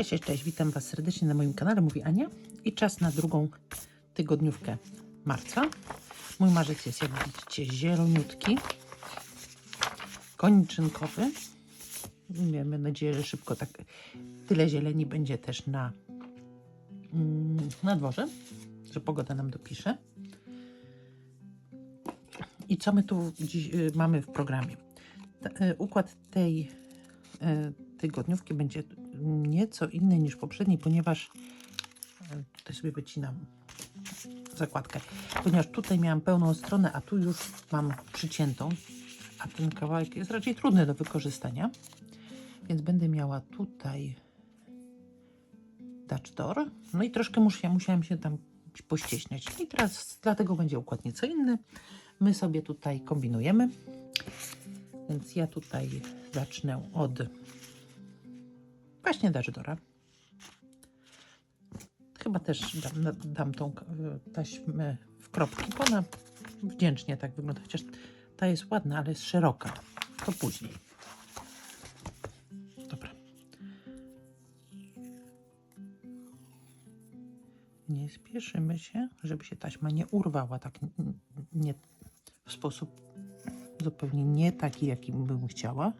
Cześć, cześć, cześć, witam Was serdecznie na moim kanale, mówi Ania i czas na drugą tygodniówkę marca. Mój marzec jest, jak widzicie, zieloniutki, koniczynkowy. Miejmy nadzieję, że szybko tak tyle zieleni będzie też na, mm, na dworze, że pogoda nam dopisze. I co my tu dziś y, mamy w programie? Y, układ tej y, tygodniówki będzie nieco inny niż poprzedni, ponieważ y, tutaj sobie wycinam zakładkę, ponieważ tutaj miałam pełną stronę, a tu już mam przyciętą, a ten kawałek jest raczej trudny do wykorzystania, więc będę miała tutaj Dutch Door, no i troszkę musiałam, musiałam się tam pościeśniać. I teraz dlatego będzie układ nieco inny. My sobie tutaj kombinujemy, więc ja tutaj zacznę od właśnie Dutch Doora. Chyba też dam, dam tą e, taśmę w kropki, bo ona wdzięcznie tak wygląda, chociaż ta jest ładna, ale jest szeroka. To później. Dobra. Nie spieszymy się, żeby się taśma nie urwała tak nie, w sposób zupełnie nie taki, jaki bym chciała.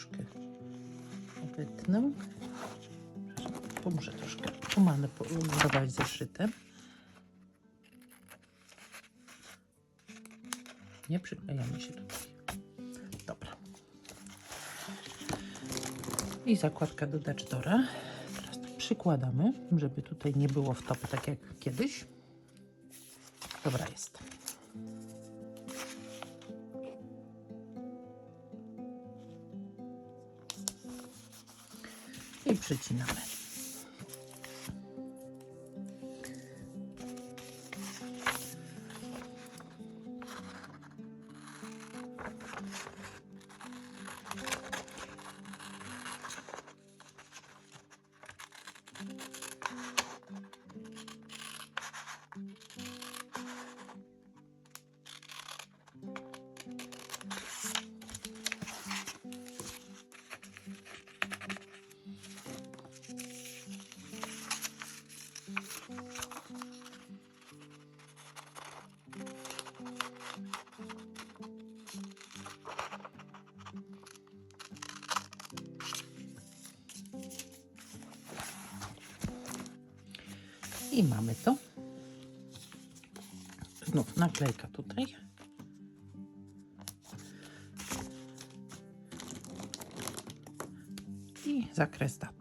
Troszkę wytnę. Muszę troszkę pomalę budować zeszytem. Nie przyklejamy się tutaj. Dobra. I zakładka do. Teraz tak przykładamy, żeby tutaj nie było wtopy tak jak kiedyś. Dobra jest. I przycinamy. I mamy to. Znów naklejka tutaj. I zakres daty.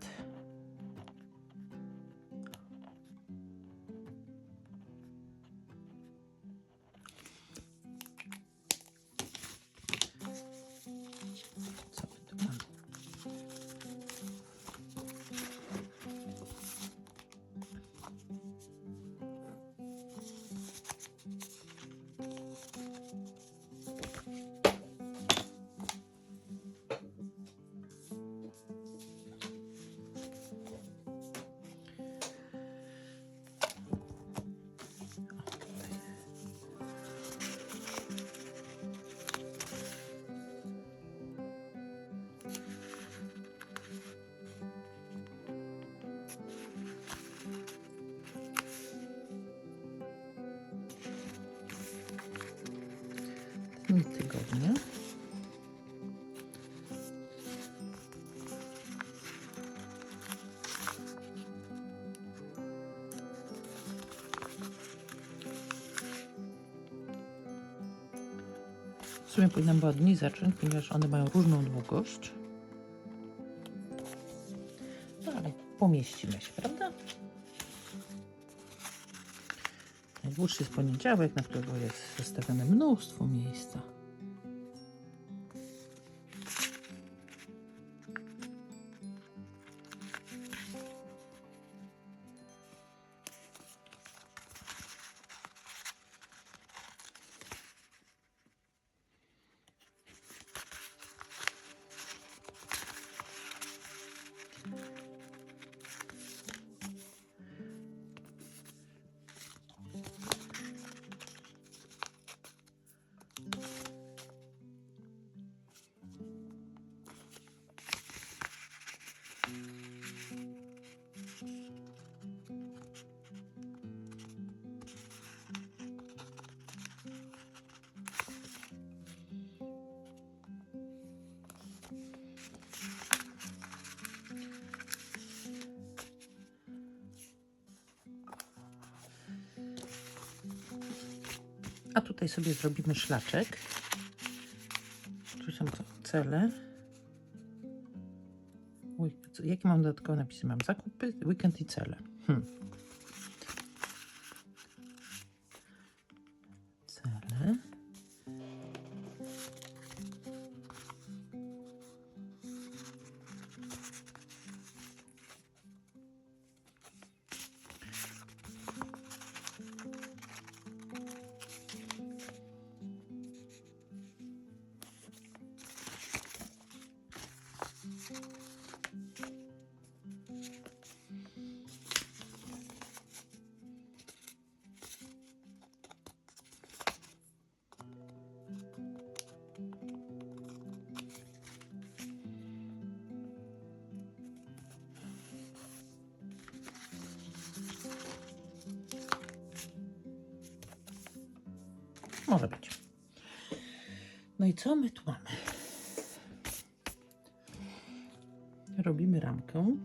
Dni tygodnia. W sumie powinnam była dni zacząć, ponieważ one mają różną długość. No ale pomieścimy się, prawda? Najdłuższy jest poniedziałek, na którego jest zostawione mnóstwo miejsca. Tutaj sobie zrobimy szlaczek. Tu są cele. Jakie mam dodatkowe napisy? Mam zakupy, weekend i cele. Hmm. Może być. No i co my tu mamy? Robimy ramkę.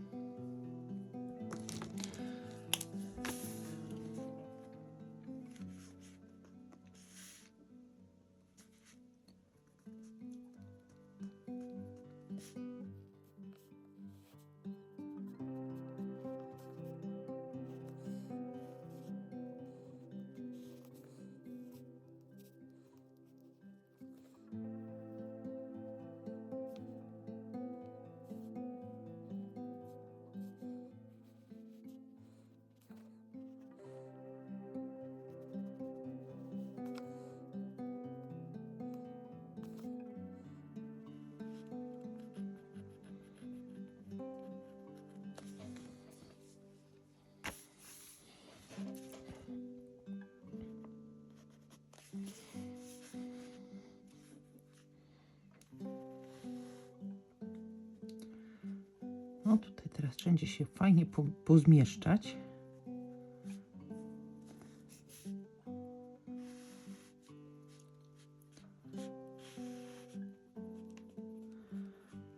Teraz wszędzie się fajnie po, pozmieszczać.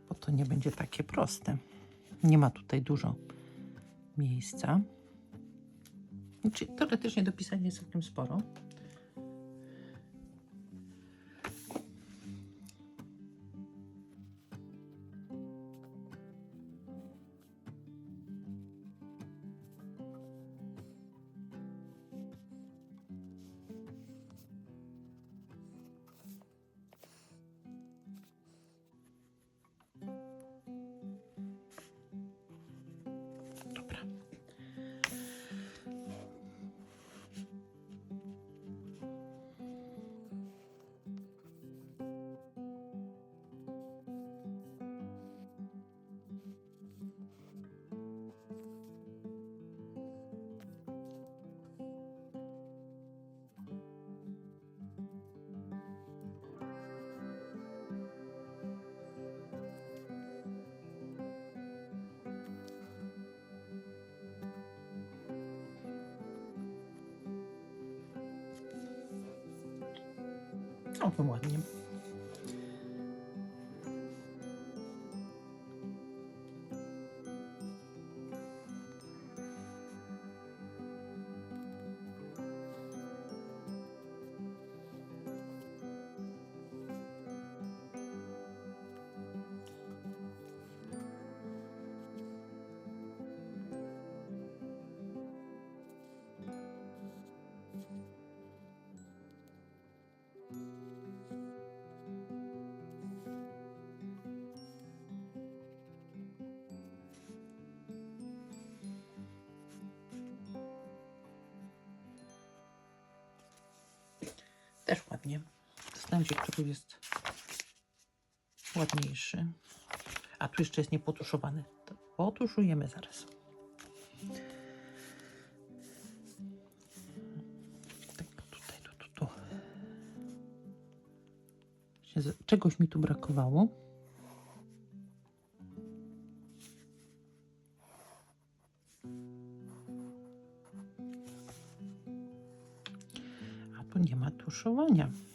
Bo to nie będzie takie proste. Nie ma tutaj dużo miejsca. Znaczy, teoretycznie do pisania jest całkiem sporo. Całkiem ładnie. Też ładnie. Zastanawiam się, który jest ładniejszy. A tu jeszcze jest niepotuszowany. To potuszujemy zaraz. Tutaj, tu, tu, tu. Czegoś mi tu brakowało. Nie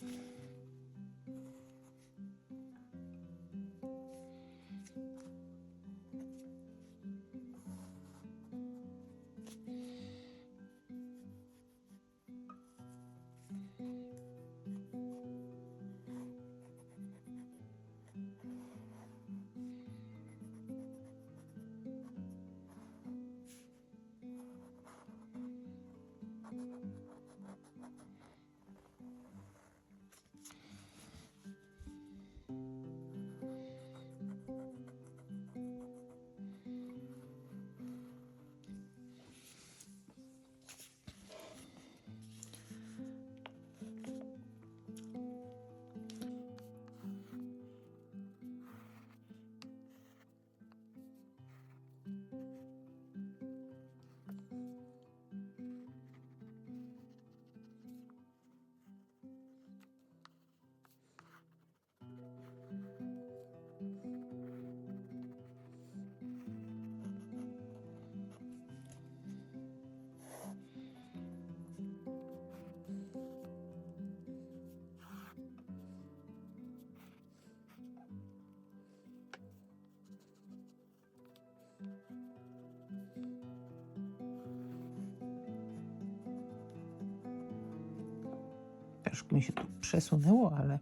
Troszkę mi się tu przesunęło, ale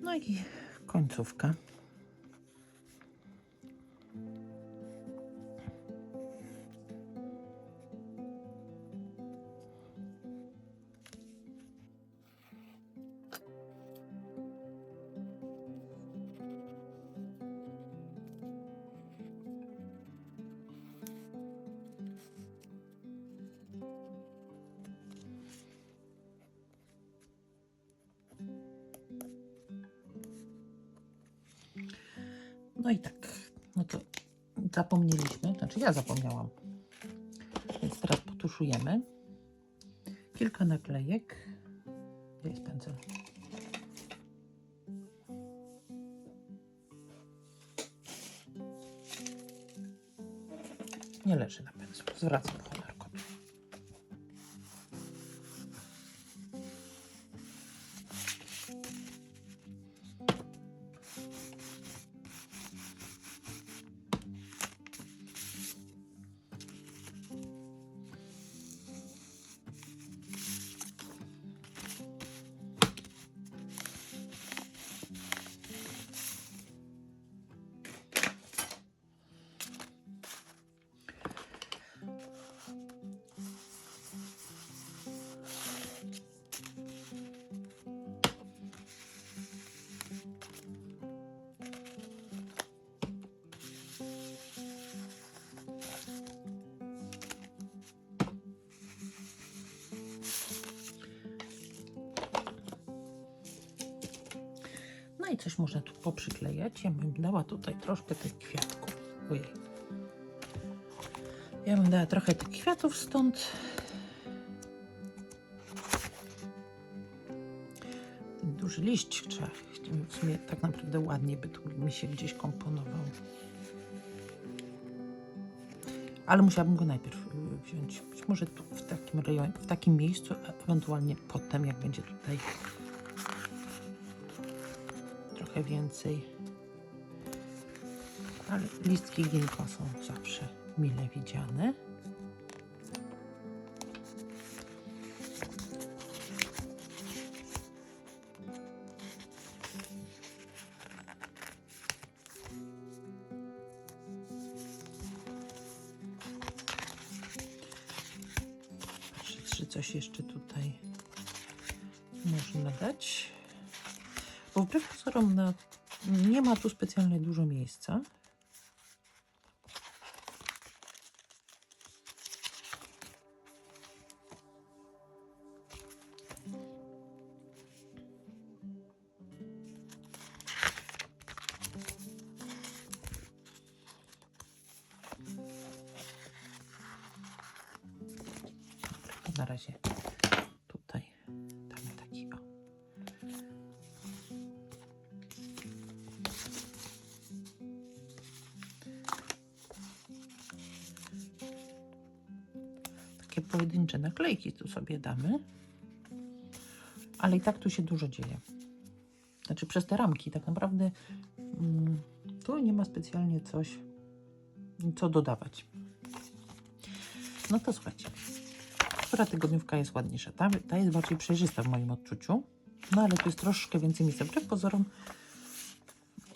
No i końcówka. No i tak, no to zapomnieliśmy, znaczy ja zapomniałam. Więc teraz potuszujemy. Kilka naklejek. Gdzie jest pędzel? Nie leży na pędzlu. Zwracam cholerko. No i coś można tu poprzyklejać. Ja bym dała tutaj troszkę tych kwiatków. Ojej. Ja bym dała trochę tych kwiatów stąd. Duży liść trzeba. W sumie tak naprawdę ładnie by tu mi się gdzieś komponował. Ale musiałabym go najpierw y, wziąć. Być może tu w takim rejonie, w takim miejscu, a ewentualnie potem, jak będzie tutaj trochę więcej. Ale listki ginkgo są zawsze mile widziane. Patrzę, czy coś jeszcze tutaj można dać. Bo wbrew pozorom na, nie ma tu specjalnie dużo miejsca. Takie pojedyncze naklejki tu sobie damy. Ale i tak tu się dużo dzieje. Znaczy przez te ramki tak naprawdę mm, tu nie ma specjalnie coś, co dodawać. No to słuchajcie. Która tygodniówka jest ładniejsza? Ta, ta jest bardziej przejrzysta w moim odczuciu. No ale tu jest troszkę więcej miejsca. Wbrew pozorom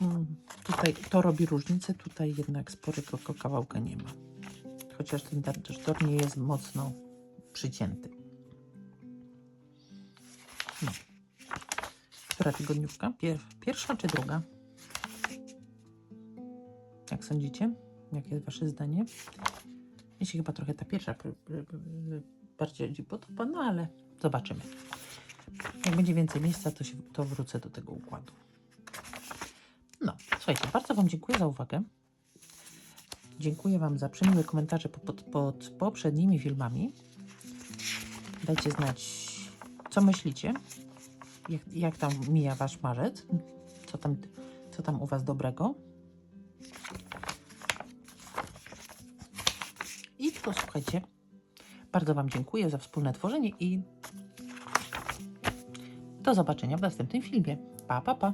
mm, tutaj to robi różnicę. Tutaj jednak sporego kawałka nie ma. Chociaż ten darcztor nie jest mocno przycięty. No. Która tygodniówka? Pier pierwsza czy druga? Jak sądzicie? Jakie jest wasze zdanie? Mi się chyba trochę ta pierwsza bardziej podoba, no ale zobaczymy. Jak będzie więcej miejsca, to, się, to wrócę do tego układu. No, słuchajcie, bardzo Wam dziękuję za uwagę. Dziękuję Wam za przymiłe komentarze pod, pod poprzednimi filmami. Dajcie znać, co myślicie. Jak, jak tam mija Wasz marzec? Co tam, co tam u Was dobrego? I to słuchajcie, bardzo Wam dziękuję za wspólne tworzenie i do zobaczenia w następnym filmie. Pa, pa, pa.